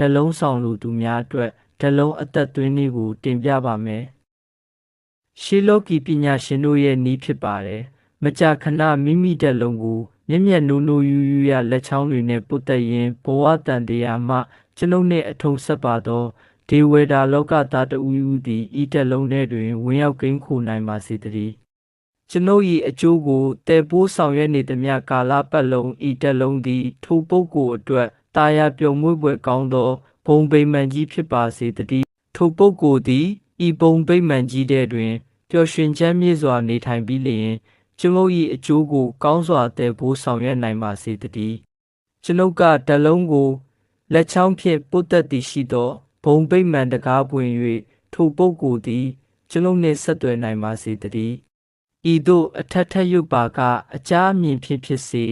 ဓလုံးဆောင်လူသူများအတွက်ဓလုံးအသက်သွင်းနည်းကို တင်ပြပါမယ်။ရှေလောကီပညာရှင်တို့ရဲ့နည်းဖြစ်ပါတယ်။မကြာခဏမိမိဓလုံးကိုမျက်မျက်နိုးနိုးယူယူရလက်ချောင်းတွေနဲ့ပုတ်တက်ရင်ဘဝတန်တရားမှကျွန်ုပ်နှင့်အထုံဆက်ပါသောဒေဝေတာလောကသားတူဦးသည်ဤဓလုံးထဲတွင်ဝင်ရောက်ကိန်းခိုနိုင်ပါစေတည်း။ကျွန်ုပ်၏အကျိုးကိုတည်ပိုးဆောင်ရွက်နေသမျှကာလပတ်လုံးဤတက်လုံးသည်ထိုပုဂ္ဂိုလ်အတွက် တာယာပြုံမွေ့ပွဲကောင်းသောဘုံဗိမာန်ကြီးဖြစ်ပါစေတည်းထိုပုဂ္ဂိုလ်သည်ဤဘုံဗိမာန်ကြီးထဲတွင်ပျော်ရွှင်ချမ်းမြေ့စွာနေထိုင်ပြီးလျင်ကျွန်ုပ်၏အကျိုးကို ကောင်းစွာတည်ပိုးဆောင်ရွက်နိုင်ပါစေတည်းကျွန်ုပ်ကတလုံးကိုလက်ချောင်းဖြင့်ပုတ်သက်သည်ရှိသောဘုံဗိမာန်တကားပွင့်၍ထိုပုဂ္ဂိုလ်သည်ကျွန်ုပ်နှင့်ဆက်သွယ်နိုင်ပါစေတည်းဤသို့အထက်ထက်ရုပ်ပါကအကြအမြင်ဖြင့်ဖြစ်စေ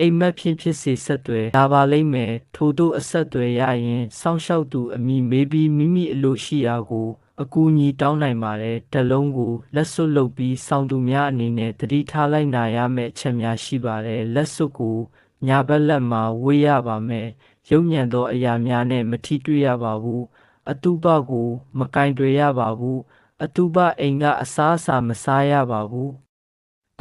အိမ်မက်ဖြင့်ဖြစ်စေဆက်သွယ်လာပါလိမ့်မယ်ထို့သို့အဆက်သွယ်ရရင်စောင့်ရှောက်သူအမိမေးပြီးမိမိအလိုရှိရာကိုအကူအညီတောင်းနိုင်ပါတယ်တလုံးကိုလက်စွပ်လုပ်ပြီးစောင့်သူများအနေနဲ့တတိထားလိုက်နာရမယ့်အချက်များရှိပါတယ်လက်စွပ်ကိုညာဘက်လက်မှာဝေးရပါမယ်ရုပ်ညံသောအရာများနဲ့မထိတွေ့ရပါဘူးအတုပကို မကင်တွေ့ရပါဘူးအတုပအိမ်ကအစားအစာမစားရပါဘူး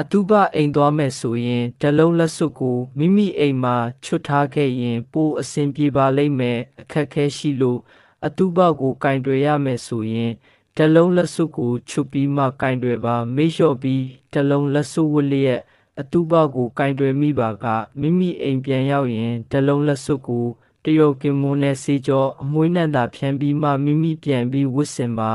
အတုပအိမ်သွားမယ်ဆိုရင်တလုံးလက်စွပ်ကိုမိမိအိမ်မှာချွတ်ထားခဲ့ရင်ပိုအဆင်ပြေပါလိမ့်မယ်အခက်ခဲရှိလို့အတုပကိုကင်တွယ်ရမယ်ဆိုရင်တလုံးလက်စွပ်ကိုချွတ်ပြီးမှကင်တွယ်ပါမေ့လျော့ပြီးတလုံးလက်စွပ်ဝတ်လျက်အတုပကိုကင်တွယ်မိပါကမိမိအိမ်ပြန်ရောက်ရင်တလုံးလက်စွပ်ကိုတရုတ်ကင်မွန်းနဲ့စေကြောအမွှေးနှံတာဖြန်းပြီးမှမိမိပြန်ပြီးဝတ်ဆင်ပါ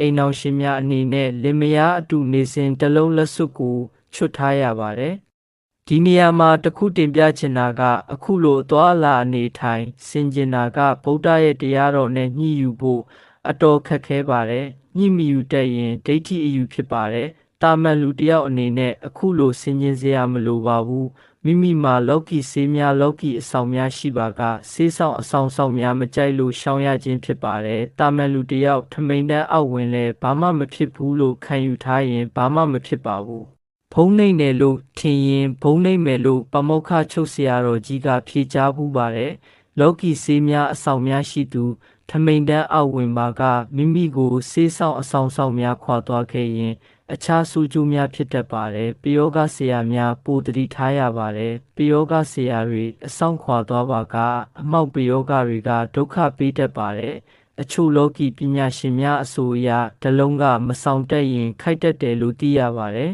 အိမ်အောင်ရှင်များအနေနဲ့လင်မယားအတူနေစဉ်တစ်လုံးလက်စွပ်ကို ချွတ်ထားရပါတယ်။ဒီနေရာမှာတစ်ခုတင်ပြချင်တာက အခုလိုအသွာအလာအနေထိုင်ဆင်ကျင်တာကဗုဒ္ဓရဲ့တရားတော်နဲ့ညှိယူဖို့အတော်ခက်ခဲပါတယ်။ညှိမီယူတတ်ရင်ဒိဋ္ဌိအယူဖြစ်ပါတယ်။တာမန်လူတစ်ယောက်အနေနဲ့အခုလိုဆင်ကျင်စရာမလိုပါဘူး။မိမိမှာလောကီဆေးများလောကီအဆောင်များရှိပါကဆေးဆောင်အဆောင်ဆောင်များမကြိုက်လို့ရှောင်ရခြင်းဖြစ်ပါတယ်။တာမန်လူတစ်ယောက်ထမိန်တန်းအောက်ဝင်လဲဘာမှမဖြစ်ဘူးလို့ခံယူထားရင်ဘာမှမဖြစ်ပါဘူး။ဖုံးုံနှိမ့်တယ်လို့ထင်ရင်ဘုံနှိမ့်မယ်လို့ပမောက္ခချုပ်ဆရာတော်ကြီးကဖြေကြားပူးပါတယ်လောကီဆေးများအဆောင်များရှိသူထမိန်တန်းအောက်ဝင်ပါကမိမိကိုဆေးဆောင်အဆောင်ဆောင်များခွာသွားခဲ့ရင် အခြားဆူကျူးများဖြစ်တတ်ပါတယ်ပယောဂဆရာများပိုတတိထားရပါတယ်ပယောဂဆရာတွေအဆောင်ခွာသွားပါကအမောက်ပယောဂတွေကဒုက္ခပေးတတ်ပါတယ်အချို့လောကီပညာရှင်များအဆိုအရဒလုံးကမဆောင်တတ်ရင် ခိုက်တတ်တယ်လို့သိရပါတယ်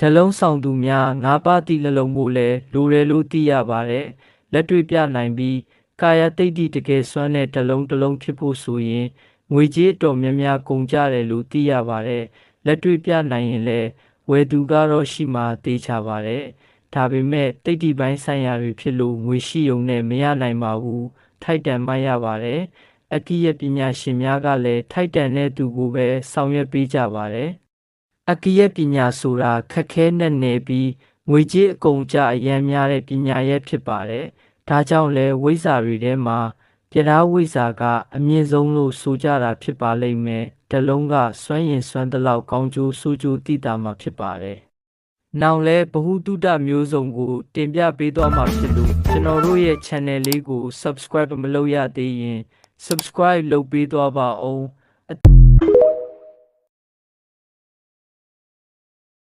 ဓလုံးဆောင်သူများငါးပါးတိလလုံးမို့လဲလိုတယ်လို့သိရပါတယ်။လက်တွေ့ပြနိုင်ပြီးကာယတိတ်တိတကယ်စွမ်းတဲ့ဓလုံးတစ်လုံးဖြစ်ဖို့ဆိုရင်ငွေကြေးအတော်များများကုန်ကြတယ်လို့သိရပါတယ်။လက်တွေ့ပြနိုင်ရင်လည်းဝယ်သူကတော့ရှိမှတေးချပါတယ်။ဒါပေမဲ့တိတ်တိပိုင်းဆိုင်ရာတွေဖြစ်လို့ငွေရှိုံနဲ့မရနိုင်ပါဘူး။ထိုက်တန်မှရပါတယ်။အကိယပညာရှင်များကလည်းထိုက်တန်တဲ့သူကိုပဲဆောင်ရွက်ပေးကြပါတယ်။ အကိယပညာဆိုတာခက်ခဲနဲ့နေပြီးငွေကြေးအကုန်ကြအရန်များတဲ့ပညာရဲ့ဖြစ်ပါတယ်။ဒါကြောင့်လဲဝိဇ္ဇာတွေထဲမှာပြဓာဝိဇ္ဇာကအမြင့်ဆုံးလို့ဆိုကြတာဖြစ်ပါလိမ့်မယ်။တလုံးကစွမ်းရင်စွမ်းတလောက်ကောင်းကျိုးဆိုးကျိုးသိတာမှာဖြစ်ပါတယ်။နောက်လဲဘ ഹു တုတမျိုးစုံကို တင်ပြပေးသွားမှာဖြစ်လို့ကျွန်တော်တို့ရဲ့ channel လေးကို subscribe မလုပ်ရသေးရင် subscribe လုပ်ပေးသွားပါအောင်။